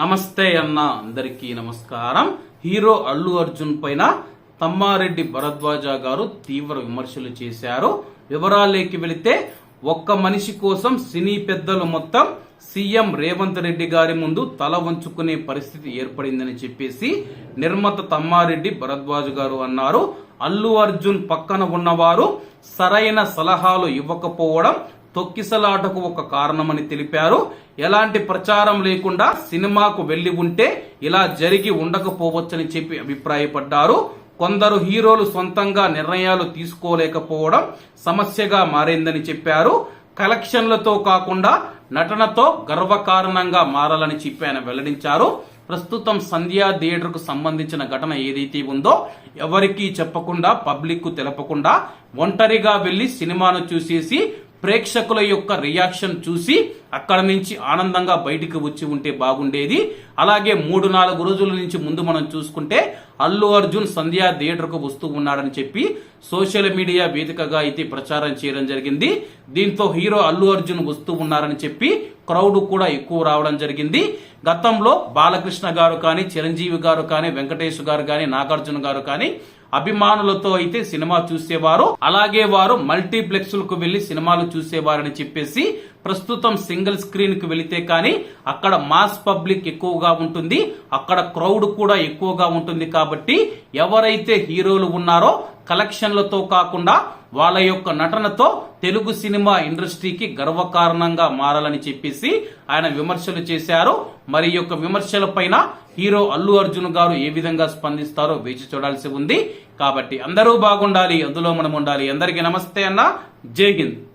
నమస్తే అన్న అందరికీ నమస్కారం. హీరో అల్లు అర్జున్ పైన తమ్మారెడ్డి భరద్వాజ గారు తీవ్ర విమర్శలు చేశారు. వివరాలేకి వెళితే ఒక్క మనిషి కోసం సినీ పెద్దలు మొత్తం సీఎం రేవంత్ రెడ్డి గారి ముందు తల వంచుకునే పరిస్థితి ఏర్పడిందని చెప్పేసి నిర్మాత తమ్మారెడ్డి భరద్వాజ్ గారు అన్నారు. అల్లు అర్జున్ పక్కన ఉన్నవారు సరైన సలహాలు ఇవ్వకపోవడం తొక్కిసలాటకు ఒక కారణమని తెలిపారు. ఎలాంటి ప్రచారం లేకుండా సినిమాకు వెళ్ళి ఉంటే ఇలా జరిగి ఉండకపోవచ్చని చెప్పి అభిప్రాయపడ్డారు. కొందరు హీరోలు సొంతంగా నిర్ణయాలు తీసుకోలేకపోవడం సమస్యగా మారిందని చెప్పారు. కలెక్షన్లతో కాకుండా నటనతో గర్వకారణంగా మారాలని చెప్పి ఆయన వెల్లడించారు. ప్రస్తుతం సంధ్యా థియేటర్కు సంబంధించిన ఘటన ఏదైతే ఉందో ఎవరికీ చెప్పకుండా పబ్లిక్కు తెలపకుండా ఒంటరిగా వెళ్ళి సినిమాను చూసేసి ప్రేక్షకుల యొక్క రియాక్షన్ చూసి అక్కడ నుంచి ఆనందంగా బయటికి వచ్చి ఉంటే బాగుండేది. అలాగే మూడు నాలుగు రోజుల నుంచి ముందు మనం చూసుకుంటే అల్లు అర్జున్ సంధ్యా థియేటర్కు వస్తూ ఉన్నాడని చెప్పి సోషల్ మీడియా వేదికగా అయితే ప్రచారం చేయడం జరిగింది. దీంతో హీరో అల్లు అర్జున్ వస్తూ ఉన్నారని చెప్పి క్రౌడ్ కూడా ఎక్కువ రావడం జరిగింది. గతంలో బాలకృష్ణ గారు కానీ చిరంజీవి గారు కానీ వెంకటేష్ గారు కానీ నాగార్జున గారు కానీ అభిమానులతో అయితే సినిమా చూసేవారు. అలాగే వారు మల్టీప్లెక్స్లకు వెళ్ళి సినిమాలు చూసేవారని చెప్పేసి ప్రస్తుతం సింగిల్ స్క్రీన్కు వెళితే కానీ అక్కడ మాస్ పబ్లిక్ ఎక్కువగా ఉంటుంది. అక్కడ క్రౌడ్ కూడా ఎక్కువగా ఉంటుంది కాబట్టి ఎవరైతే హీరోలు ఉన్నారో కలెక్షన్లతో కాకుండా వాళ్ళ యొక్క నటనతో తెలుగు సినిమా ఇండస్ట్రీకి గర్వకారణంగా మారాలని చెప్పేసి ఆయన విమర్శలు చేశారు. మరి యొక్క విమర్శల పైన హీరో అల్లు అర్జున్ గారు ఏ విధంగా స్పందిస్తారో వేచి చూడాల్సి ఉంది. కాబట్టి అందరూ బాగుండాలి అందులో మనం ఉండాలి. అందరికీ నమస్తే అన్న. జై హింద్.